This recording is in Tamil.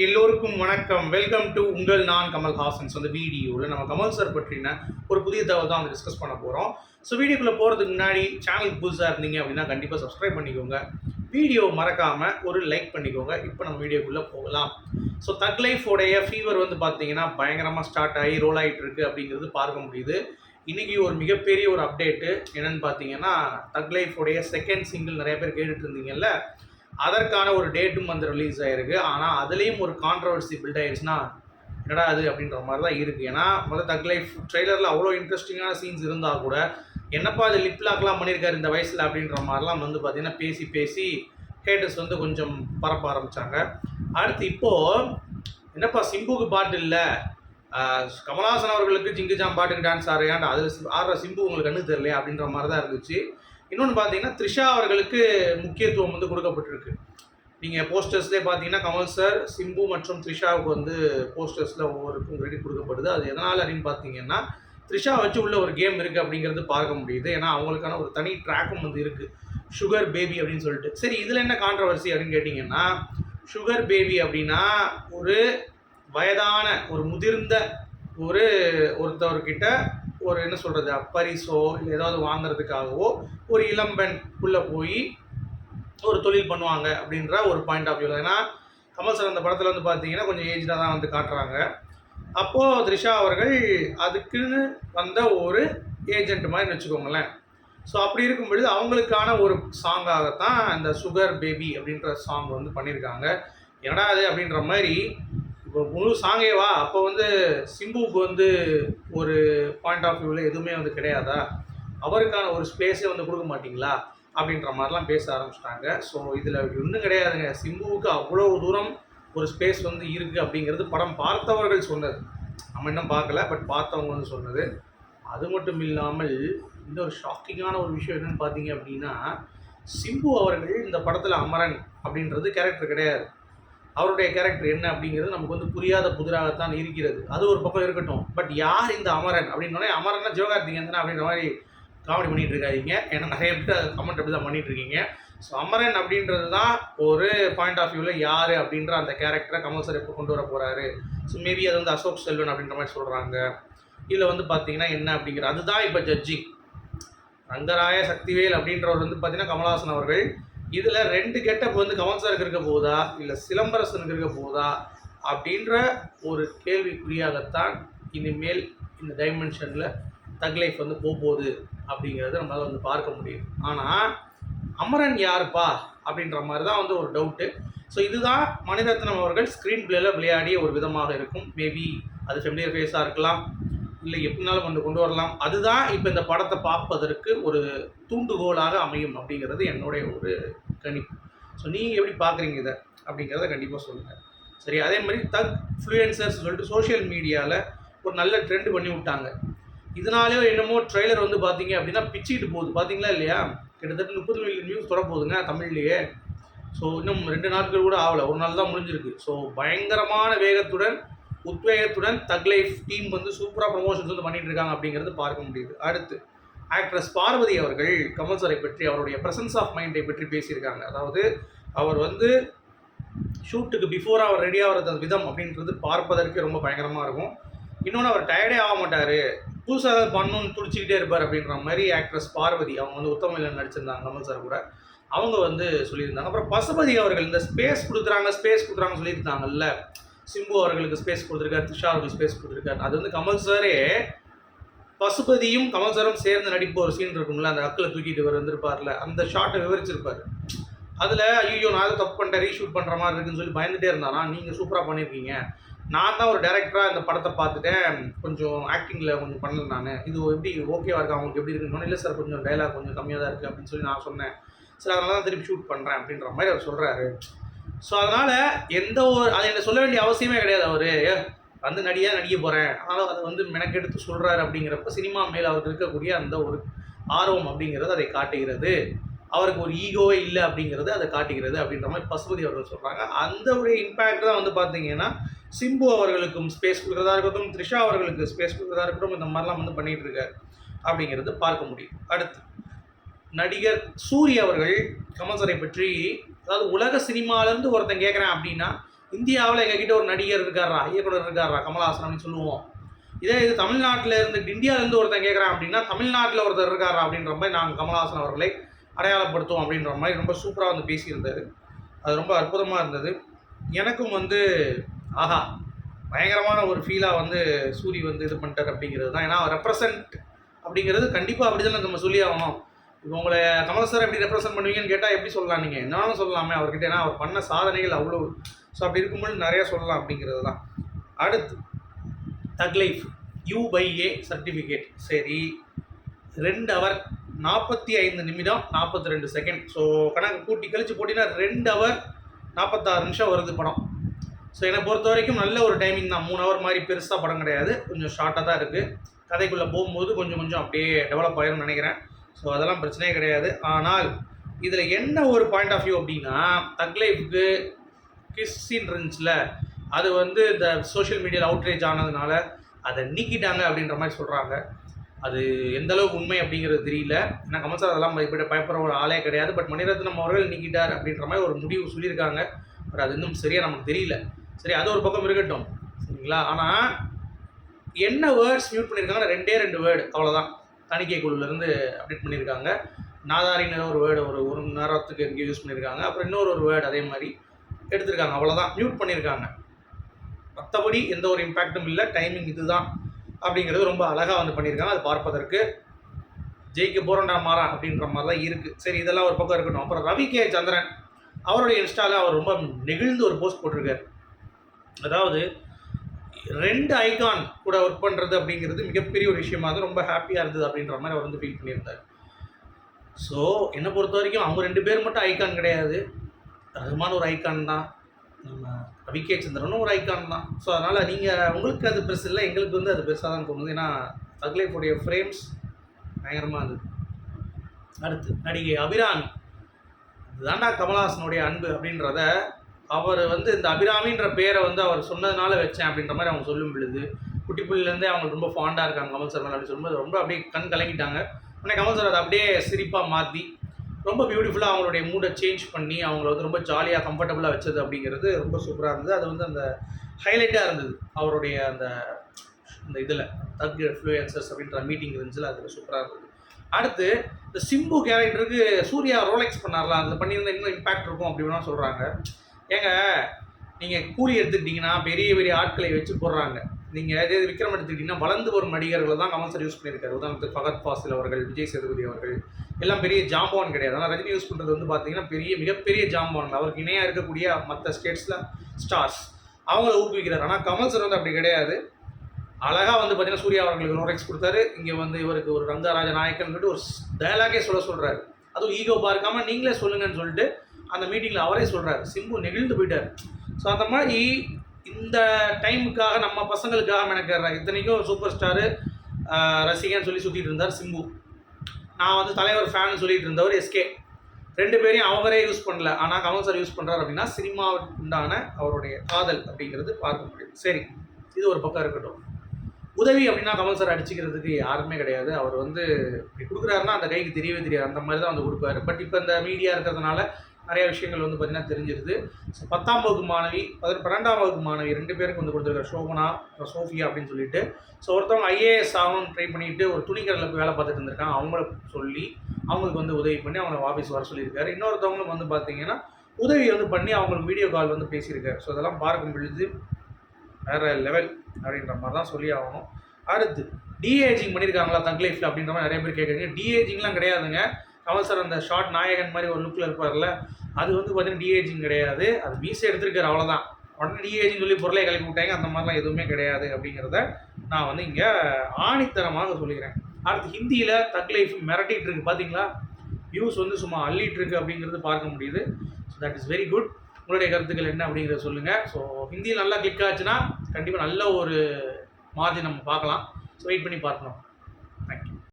எல்லோருக்கும் வணக்கம். வெல்கம் டு உங்கள் நான் கமல்ஹாசன்ஸ் அந்த வீடியோவில் நம்ம கமல் சார் பற்றின ஒரு புதிய தகவல் தான் வந்து டிஸ்கஸ் பண்ண போகிறோம் ஸோ வீடியோக்குள்ளே போகிறதுக்கு முன்னாடி சேனலுக்கு புதுசாக இருந்தீங்க அப்படின்னா கண்டிப்பாக சப்ஸ்கிரைப் பண்ணிக்கோங்க. வீடியோ மறக்காமல் ஒரு லைக் பண்ணிக்கோங்க. இப்போ நம்ம வீடியோக்குள்ளே போகலாம். ஸோ தக் லைஃபோடைய ஃபீவர் வந்து பார்த்தீங்கன்னா பயங்கரமாக ஸ்டார்ட் ஆகி ரோல் ஆகிட்டு இருக்குது அப்படிங்கிறது பார்க்க முடியுது. இன்றைக்கி ஒரு மிகப்பெரிய ஒரு அப்டேட்டு என்னென்னு பார்த்தீங்கன்னா தக் லைஃபோடைய செகண்ட் சிங்கிள் நிறைய பேர் கேட்டுட்டு இருந்தீங்கல்ல? அதற்கான ஒரு டேட்டும் வந்து ரிலீஸ் ஆயிருக்கு. ஆனால் அதுலேயும் ஒரு கான்ட்ரவர்சி பில்ட் ஆயிடுச்சுன்னா என்னடா அது அப்படின்ற மாதிரி தான் இருக்குது ஏன்னா முதல்ல தக் லைஃப் ட்ரெய்லரில் அவ்வளோ இன்ட்ரெஸ்டிங்கான சீன்ஸ் இருந்தால் கூட என்னப்பா அது லிப்லாக்லாம் பண்ணியிருக்காரு இந்த வயசில் அப்படின்ற மாதிரிலாம் வந்து பார்த்தீங்கன்னா பேசி பேசி ஹேட்டர்ஸ் வந்து கொஞ்சம் பரப்ப ஆரம்பித்தாங்க அடுத்து இப்போது என்னப்பா சிம்புக்கு பாட்டு இல்லை? கமலஹாசன் அவர்களுக்கு ஜிங்குஜாம் பாட்டுக்கு டான்ஸ் ஆடுறியாண்டு அது ஆடுற சிம்பு உங்களுக்கு கண்ணு தெரியலையா அப்படின்ற மாதிரி தான் இருந்துச்சு. இன்னொன்று பார்த்தீங்கன்னா த்ரிஷா அவர்களுக்கு முக்கியத்துவம் வந்து கொடுக்கப்பட்டிருக்கு. நீங்கள் போஸ்டர்ஸ்லேயே பார்த்தீங்கன்னா கமல் சார் சிம்பு மற்றும் த்ரிஷாவுக்கு வந்து போஸ்டர்ஸில் ஒவ்வொருக்கும் கிரெடிட் கொடுக்கப்படுது. அது எதனால் அப்படின்னு பார்த்தீங்கன்னா த்ரிஷா வச்சு உள்ள ஒரு கேம் இருக்குது அப்படிங்கிறது பார்க்க முடியுது. ஏன்னா அவங்களுக்கான ஒரு தனி ட்ராக்கும் வந்து இருக்குது சுகர் பேபி அப்படின்னு சொல்லிட்டு. சரி இதில் என்ன கான்ட்ரவர்சி அப்படின்னு கேட்டிங்கன்னா சுகர் பேபி அப்படின்னா ஒரு வயதான ஒரு முதிர்ந்த ஒரு ஒருத்தவர்கிட்ட ஒரு என்ன சொல்கிறது பரிசோ இல்லை ஏதாவது வாங்குறதுக்காகவோ ஒரு இளம்பெண் உள்ளே போய் ஒரு தொழில் பண்ணுவாங்க அப்படின்ற ஒரு பாயிண்ட் ஆஃப் வியூவில் ஏன்னா கமல் சார் அந்த படத்தில் வந்து பார்த்தீங்கன்னா கொஞ்சம் ஏஜ்டாக தான் வந்து காட்டுறாங்க. அப்போது த்ரிஷா அவர்கள் அதுக்குன்னு வந்த ஒரு ஏஜென்ட் மாதிரி வச்சுக்கோங்களேன். ஸோ அப்படி இருக்கும் பொழுது அவங்களுக்கான ஒரு சாங்காகத்தான் அந்த சுகர் பேபி அப்படின்ற சாங் வந்து பண்ணியிருக்காங்க என்னடா அது அப்படின்ற மாதிரி இப்போ முழு சாங்கேவா அப்போ வந்து சிம்புவுக்கு வந்து ஒரு பாயிண்ட் ஆஃப் வியூவில் எதுவுமே வந்து கிடையாதா? அவருக்கான ஒரு ஸ்பேஸே வந்து கொடுக்க மாட்டிங்களா? அப்படின்ற மாதிரிலாம் பேச ஆரம்பிச்சிட்டாங்க. ஸோ இதில் ஒன்றும் கிடையாதுங்க. சிம்புவுக்கு அவ்வளோ தூரம் ஒரு ஸ்பேஸ் வந்து இருக்குது அப்படிங்கிறது படம் பார்த்தவர்கள் சொன்னது. நம்ம இன்னும் பார்க்கல பட் பார்த்தவங்க வந்து சொன்னது. அது மட்டும் இல்லாமல் இந்த ஒரு ஷாக்கிங்கான ஒரு விஷயம் என்னன்னு பார்த்தீங்க அப்படின்னா சிம்பு அவர்கள் இந்த படத்தில் அமரன் அப்படின்றது கேரக்டர் கிடையாது. அவருடைய கேரக்டர் என்ன அப்படிங்கிறது நமக்கு வந்து புரியாத புதிராகத்தான் இருக்கிறது. அது ஒரு பக்கம் இருக்கட்டும். பட் யார் இந்த அமரன் அப்படின்னோடனே அமரன்னா சிவகார்த்திகேயன் அப்படின்ற மாதிரி காமெடி பண்ணிகிட்டு இருக்காதீங்க. ஏன்னா நிறைய பேர் கமெண்ட் அப்படி தான் பண்ணிட்டு இருக்கீங்க. ஸோ அமரன் அப்படின்றது தான் ஒரு பாயிண்ட் ஆஃப் வியூவில் யார் அப்படின்ற அந்த கேரக்டரை கமல் சார் எப்போ கொண்டு வர போகிறாரு ஸோ மேபி அது வந்து அசோக் செல்வன் அப்படின்ற மாதிரி சொல்கிறாங்க இதில் வந்து பார்த்தீங்கன்னா என்ன அப்படிங்கிற அதுதான் இப்போ ஜட்ஜிங் ரங்கராய சக்திவேல் அப்படின்றவர் வந்து பார்த்தீங்கன்னா கமல்ஹாசன் அவர்கள் இதில் ரெண்டு கெட்டப் வந்து கமல் சாருக்கு இருக்க போதா இல்லை சிலம்பரசனுக்கு இருக்க போதா அப்படின்ற ஒரு கேள்விக்குறியாகத்தான் இனிமேல் இந்த டைமென்ஷனில் தக் லைஃப் வந்து போக போகுது அப்படிங்கிறத நம்மளால் வந்து பார்க்க முடியும். ஆனால் அமரன் யாருப்பா? அப்படின்ற மாதிரி தான் வந்து ஒரு டவுட்டு ஸோ இதுதான் மணிரத்னம் அவர்கள் ஸ்க்ரீன் பிளேயில் விளையாடிய ஒரு விதமாக இருக்கும். மேபி அது ஃபெமிலியர் ஃபேஸாக இருக்கலாம். இல்லை எப்படினாலும் வந்து கொண்டு வரலாம். அதுதான் இப்போ இந்த படத்தை பார்ப்பதற்கு ஒரு தூண்டுகோலாக அமையும் அப்படிங்கிறது என்னுடைய ஒரு கணிப்பு. ஸோ நீங்கள் எப்படி பார்க்குறீங்க இதை அப்படிங்கிறத கண்டிப்பாக சொல்லுங்கள் சரி அதே மாதிரி தக் ஃப்ளூயன்சர்ஸ் சொல்லிட்டு சோஷியல் மீடியாவில் ஒரு நல்ல ட்ரெண்ட் பண்ணி விட்டாங்க. இதனாலேயோ என்னமோ ட்ரெய்லர் வந்து பார்த்தீங்க அப்படின்னா பிச்சுக்கிட்டு போகுது. பார்த்தீங்களா இல்லையா? கிட்டத்தட்ட முப்பது மில்லியன் நியூஸ் தொட போகுதுங்க தமிழ்லேயே. ஸோ இன்னும் ரெண்டு நாட்கள் கூட ஆகலை. ஒரு நாள் தான் முடிஞ்சிருக்கு. ஸோ பயங்கரமான வேகத்துடன் உத்வேகத்துடன் தக் லைஃப் டீம் வந்து சூப்பராக ப்ரொமோஷன்ஸ் வந்து பண்ணிட்டு இருக்காங்க அப்படிங்கிறது பார்க்க முடியுது. அடுத்து ஆக்ட்ரஸ் பார்வதி அவர்கள் கமல் சாரை பற்றி அவருடைய ப்ரெசன்ஸ் ஆஃப் மைண்டை பற்றி பேசியிருக்காங்க. அதாவது அவர் வந்து ஷூட்டுக்கு பிஃபோர் அவர் ரெடி ஆகிறது விதம் அப்படின்றது பார்ப்பதற்கு ரொம்ப பயங்கரமாக இருக்கும். இன்னொன்று அவர் டயர்டே ஆக மாட்டார். புதுசாக ஏதாவது பண்ணணும்னு துடிச்சிக்கிட்டே இருப்பார் அப்படின்ற மாதிரி ஆக்ட்ரஸ் பார்வதி அவங்க வந்து உத்தமையில் நடிச்சிருந்தாங்க கமல் சார் கூட. அவங்க வந்து சொல்லியிருந்தாங்க. அப்புறம் பசுபதி அவர்கள் இந்த ஸ்பேஸ் கொடுக்குறாங்க ஸ்பேஸ் கொடுக்குறாங்க சொல்லியிருந்தாங்கல்ல சிம்பு அவர்களுக்கு ஸ்பேஸ் கொடுத்துருக்காரு த்ரிஷா அவர்களுக்கு ஸ்பேஸ் கொடுத்துருக்காரு. அது வந்து கமல் சாரே பசுபதியும் கமல் சாரும் சேர்ந்து நடிப்பு ஒரு சீன் இருக்கும்ல அந்த அக்கில் தூக்கிட்டு வர வந்திருப்பார்ல அந்த ஷார்ட்டை விவரிச்சிருப்பார். அதில் ஐயோ நான் அதை தப்பு பண்ணிட்டேன் ரீஷூட் பண்ணுற மாதிரி இருக்குன்னு சொல்லி பயந்துட்டே இருந்தானா நீங்கள் சூப்பராக பண்ணியிருக்கீங்க நான் தான் ஒரு டேரக்டராக இந்த படத்தை பார்த்துட்டேன். கொஞ்சம் ஆக்டிங்கில் கொஞ்சம் பண்ணல நான். இது எப்படி ஓகேவா இருக்கா? அவங்களுக்கு எப்படி இருக்குன்னு இல்லை சார் கொஞ்சம் டைலாக் கொஞ்சம் கம்மியாக தான் இருக்குது அப்படின்னு சொல்லி நான் சொன்னேன். சார் அதனால தான் திருப்பி ஷூட் பண்ணுறேன் அப்படின்ற மாதிரி அவர் சொல்கிறாரு ஸோ அதனால் எந்த ஒரு அதை என்ன சொல்ல வேண்டிய அவசியமே கிடையாது அவர். வந்து நடியாக நடிக்க போகிறேன் ஆனால் அதை வந்து மெனக்கெடுத்து சொல்கிறாரு அப்படிங்கிறப்ப சினிமா மேல் அவருக்கு இருக்கக்கூடிய அந்த ஒரு ஆர்வம் அப்படிங்கிறது அதை காட்டுகிறது. அவருக்கு ஒரு ஈகோவே இல்லை அப்படிங்கிறது அதை காட்டுகிறது அப்படின்ற மாதிரி பசுபதி அவர்கள் சொல்கிறாங்க அந்த ஒரு இம்பேக்ட் தான் வந்து பார்த்தீங்கன்னா சிம்பு அவர்களுக்கும் ஸ்பேஸ் கொடுக்குறதா இருக்கட்டும் த்ரிஷா அவர்களுக்கு ஸ்பேஸ் கொடுக்குறதா இருக்கட்டும் இந்த மாதிரிலாம் வந்து பண்ணிகிட்டு இருக்காரு அப்படிங்கிறது பார்க்க முடியும். அடுத்து நடிகர் சூரிய அவர்கள் கமல் சாரை பற்றி அதாவது உலக சினிமாலேருந்து ஒருத்தன் கேட்குறேன் அப்படின்னா இந்தியாவில் எங்ககிட்ட ஒரு நடிகர் இருக்காரா இயக்குனர் இருக்காரா கமல்ஹாசன் அப்படின்னு சொல்லுவோம். இதே இது தமிழ்நாட்டில் இருந்து இந்தியாவிலேருந்து ஒருத்தன் கேட்குறான் அப்படின்னா தமிழ்நாட்டில் ஒருத்தர் இருக்காரா அப்படின்ற மாதிரி நாங்கள் கமல்ஹாசன் அவர்களை அடையாளப்படுத்துவோம் அப்படின்ற மாதிரி ரொம்ப சூப்பராக வந்து பேசியிருந்தார். அது ரொம்ப அற்புதமாக இருந்தது. எனக்கும் வந்து ஆஹா பயங்கரமான ஒரு ஃபீலாக வந்து சூரி வந்து இது பண்ணிட்டார் அப்படிங்கிறது தான். ஏன்னா ரெப்ரசன்ட் அப்படிங்கிறது கண்டிப்பாக அப்படி தானே நம்ம சொல்லி ஆகணும். இப்போ உங்களை கமல் சார் எப்படி ரெப்ரசென்ட் பண்ணுவீங்கன்னு கேட்டால் எப்படி சொல்லலாம் நீங்கள் என்ன சொல்லலாமே அவர்கிட்ட ஏன்னா அவர் பண்ண சாதனைகள் அவ்வளோ ஸோ அப்படி இருக்கும்போது நிறையா சொல்லலாம் அப்படிங்கிறது தான். அடுத்து thug life U by A certificate சரி ரெண்டு அவர் நாற்பத்தி ஐந்து நிமிடம் நாற்பத்தி ரெண்டு செகண்ட் ஸோ கணக்கு கூட்டி கழிச்சு போட்டிங்கன்னா ரெண்டு அவர் நாற்பத்தாறு நிமிஷம் வருது படம். ஸோ என்னை பொறுத்த வரைக்கும் நல்ல ஒரு டைமிங் தான். மூணு ஹவர் மாதிரி பெருசாக படம் கிடையாது. கொஞ்சம் ஷார்ட்டாக தான் இருக்குது கதைக்குள்ளே போகும்போது கொஞ்சம் கொஞ்சம் அப்படியே டெவலப் ஆயிரும்னு நினைக்கிறேன். ஸோ அதெல்லாம் பிரச்சனையே கிடையாது. ஆனால் இதில் என்ன ஒரு பாயிண்ட் ஆஃப் வியூ அப்படின்னா தக்லைஃப்க்கு லைஃப்க்கு கிஸ்ஸின் இருந்துச்சுல அது வந்து இந்த சோஷியல் மீடியாவில் அவுட்ரேஜ் ஆனதுனால அதை நீக்கிட்டாங்க அப்படின்ற மாதிரி சொல்கிறாங்க அது எந்த அளவுக்கு உண்மை அப்படிங்கிறது தெரியல. ஏன்னா கமல் சார் அதெல்லாம் பயப்பட பயப்படுற ஒரு ஆளே கிடையாது. பட் மணிரத்னம் அவர்கள் நீக்கிட்டார் அப்படின்ற மாதிரி ஒரு முடிவு சொல்லியிருக்காங்க. பட் அது இன்னும் சரியாக நமக்கு தெரியல. சரி அது ஒரு பக்கம் இருக்கட்டும். சரிங்களா? ஆனால் என்ன வேர்ட்ஸ் மியூட் பண்ணியிருக்காங்கன்னா ரெண்டே ரெண்டு வேர்டு அவ்வளோதான் தணிக்கை குழுலேருந்து அப்டேட் பண்ணியிருக்காங்க. நாதாரின்னு ஒரு வேர்டு ஒரு ஒரு மணி நேரத்துக்கு இங்கே யூஸ் பண்ணியிருக்காங்க. அப்புறம் இன்னொரு ஒரு வேர்டு அதே மாதிரி எடுத்திருக்காங்க. அவ்வளோதான் மியூட் பண்ணியிருக்காங்க. மற்றபடி எந்த ஒரு இம்பேக்டும் இல்லை. டைமிங் இதுதான் அப்படிங்கிறது ரொம்ப அழகாக வந்து பண்ணியிருக்காங்க. அது பார்ப்பதற்கு ஜெயிக்க போகிறோண்டா மாறா அப்படின்ற மாதிரி தான் இருக்குது சரி இதெல்லாம் ஒரு பக்கம் இருக்கட்டும். அப்புறம் ரவி கே சந்திரன் அவருடைய இன்ஸ்டாவில் அவர் ரொம்ப நெகிழ்ந்து ஒரு போஸ்ட் போட்டிருக்கார். அதாவது ரெண்டு ஐகான் கூட ஒர்க் பண்ணுறது அப்படிங்கிறது மிகப்பெரிய ஒரு விஷயமாக ரொம்ப ஹாப்பியாக இருந்தது அப்படின்ற மாதிரி அவர் வந்து ஃபீல் பண்ணியிருந்தார். ஸோ என்னை பொறுத்த வரைக்கும் அவங்க ரெண்டு பேர் மட்டும் ஐகான் கிடையாது. ரகுமான் ஒரு ஐகான் தான். நம்ம அபிகே சந்திரனும் ஒரு ஐகான் தான். ஸோ அதனால் நீங்கள் உங்களுக்கு அது பெருசு இல்லை எங்களுக்கு வந்து அது பெருசாக தான் தோணுது. ஏன்னா தக்லைஃபுடைய ஃப்ரேம்ஸ் பயங்கரமாக இருந்தது. அடுத்து நடிகை அபிராமி இதுதான்டா கமல்ஹாசனுடைய அன்பு அப்படின்றத அவர் வந்து இந்த அபிராமின்ற பேரை வந்து அவர் சொன்னதுனால வச்சேன் அப்படின்ற மாதிரி அவங்க சொல்லும் பொழுது குட்டி புள்ளிலேருந்தே அவங்க ரொம்ப ஃபாண்டாக இருக்காங்க கமல் சார் மேலே அப்படின்னு சொல்லும்போது ரொம்ப அப்படியே கண் கலங்கிட்டாங்க. உடனே கமல் சார் அதை அப்படியே சிரிப்பாக மாற்றி ரொம்ப பியூட்டிஃபுல்லாக அவங்களுடைய மூடை சேஞ்ச் பண்ணி அவங்கள வந்து ரொம்ப ஜாலியாக கம்ஃபர்டபுளாக வச்சது அப்படிங்கிறது ரொம்ப சூப்பராக இருந்தது. அது வந்து அந்த ஹைலைட்டாக இருந்தது. அவருடைய அந்த அந்த இதில் தக் இன்ஃப்ளூயன்சர்ஸ் அப்படின்ற மீட்டிங் இருந்துச்சுல அதில் சூப்பராக இருந்தது. அடுத்து இந்த சிம்பு கேரக்டருக்கு சூர்யா ரோலெக்ஸ் பண்ணார்லாம் அதில் பண்ணியிருந்தா இன்னும் இம்பாக்ட் இருக்கும் அப்படின்னு சொல்கிறாங்க ஏங்க நீங்கள் கூலி எடுத்துக்கிட்டிங்கன்னா பெரிய பெரிய ஆட்களை வச்சு போடுறாங்க. நீங்கள் அதே விக்ரம் எடுத்துக்கிட்டிங்கன்னா வளர்ந்து வரும் நடிகர்களை தான் கமல் சார் யூஸ் பண்ணியிருக்காரு. உதாரணத்துக்கு ஃபகத் ஃபாசில் அவர்கள் விஜய் சேதுபதி அவர்கள் எல்லாம் பெரிய ஜாம்பவான் கிடையாது. ஆனால் ரஜினி யூஸ் பண்ணுறது வந்து பார்த்தீங்கன்னா பெரிய மிகப்பெரிய ஜாம்பவான் அவருக்கு இணையாக இருக்கக்கூடிய மற்ற ஸ்டேட்ஸில் ஸ்டார்ஸ் அவங்கள ஊக்குவிக்கிறார். ஆனால் கமல் சார் வந்து அப்படி கிடையாது. அழகாக வந்து பார்த்தீங்கன்னா சூர்யா அவர்களுக்கு நோரெக்ஸ் கொடுத்தாரு. இங்கே வந்து இவருக்கு ஒரு ரங்கராஜ நாயக்கன் ஒரு டயலாகே சொல்ல சொல்கிறாரு அதுவும் ஈகோ பார்க்காம நீங்களே சொல்லுங்கன்னு சொல்லிட்டு அந்த மீட்டிங்கில் அவரே சொல்கிறார் சிம்பு நெகிழ்ந்து போயிட்டார். ஸோ அந்த மாதிரி இந்த டைமுக்காக நம்ம பசங்களுக்காக மெனக்கிற இத்தனைக்கும் சூப்பர் ஸ்டாரு ரசிகன் சொல்லி சுற்றிட்டு இருந்தார் சிம்பு. நான் வந்து தலைவர் ஃபேன் சொல்லிட்டு இருந்தவர் எஸ்கே ரெண்டு பேரையும் அவரே யூஸ் பண்ணல. ஆனால் கமல் சார் யூஸ் பண்ணுறாரு அப்படின்னா சினிமாவுக்கு உண்டான அவருடைய காதல் அப்படிங்கிறது பார்க்க முடியும். சரி இது ஒரு பக்கம் இருக்கட்டும். உதவி அப்படின்னா கமல் சார் அடிச்சுக்கிறதுக்கு யாருமே கிடையாது. அவர் வந்து இப்படி கொடுக்குறாருன்னா அந்த கைக்கு தெரியவே தெரியாது. அந்த மாதிரி தான் வந்து கொடுப்பாரு. பட் இப்போ இந்த மீடியா இருக்கிறதுனால நிறைய விஷயங்கள் வந்து பார்த்தீங்கன்னா தெரிஞ்சிருது. ஸோ பத்தாம் வகுப்பு மாணவி பதின பன்னெண்டாம் வகுப்பு மாணவி ரெண்டு பேருக்கு வந்து கொடுத்துருக்காரு சோபனா அப்புறம் சோஃபியா அப்படின்னு சொல்லிட்டு. ஸோ ஒருத்தவங்க ஐஏஎஸ் ஆகணும்னு ட்ரை பண்ணிட்டு ஒரு துணிக்கடையில் வேலை பார்த்துட்டு இருந்திருக்காங்க. அவங்கள சொல்லி அவங்களுக்கு வந்து உதவி பண்ணி அவங்கள ஆஃபீஸ் வர சொல்லியிருக்காரு. இன்னொருத்தவங்களும் வந்து பார்த்தீங்கன்னா உதவி வந்து பண்ணி அவங்களுக்கு வீடியோ கால் வந்து பேசியிருக்காரு. ஸோ அதெல்லாம் பார்க்கும் பொழுது வேறு லெவல் அப்படின்ற மாதிரி தான் சொல்லி ஆகணும். அடுத்து டிஏஜிங் பண்ணியிருக்காங்களா தங் லைஃப்பில் அப்படின்ற மாதிரி நிறைய பேர் கேட்குறீங்க. டிஏஜிங்லாம் கிடையாதுங்க. கமல் சார் அந்த ஷார்ட் நாயகன் மாதிரி ஒரு லுக்கில் இருப்பார்ல அது வந்து பார்த்தீங்கன்னா டிஏஜிங் கிடையாது. அது மீசை எடுத்திருக்காரு அவ்வளோதான் உடனே டிஏஜிங் சொல்லி பொருளை கிளப்பி விட்டாங்க. அந்த மாதிரிலாம் எதுவுமே கிடையாது அப்படிங்கிறத நான் வந்து இங்கே ஆணித்தரமாக சொல்லிக்கிறேன். அடுத்து ஹிந்தியில் தக் லைஃப் மிரட்டிகிட்டு இருக்கு. பார்த்தீங்களா வியூஸ் வந்து சும்மா அள்ளிட்டு இருக்கு அப்படிங்கிறது பார்க்க முடியுது. So that is very good உங்களுடைய கருத்துக்கள் என்ன அப்படிங்கிறத சொல்லுங்கள் ஸோ ஹிந்தியில் நல்லா கிளிக் ஆச்சுன்னா கண்டிப்பாக நல்ல ஒரு மார்ஜின் நம்ம பார்க்கலாம். ஸோ வெயிட் பண்ணி பார்க்கலாம்.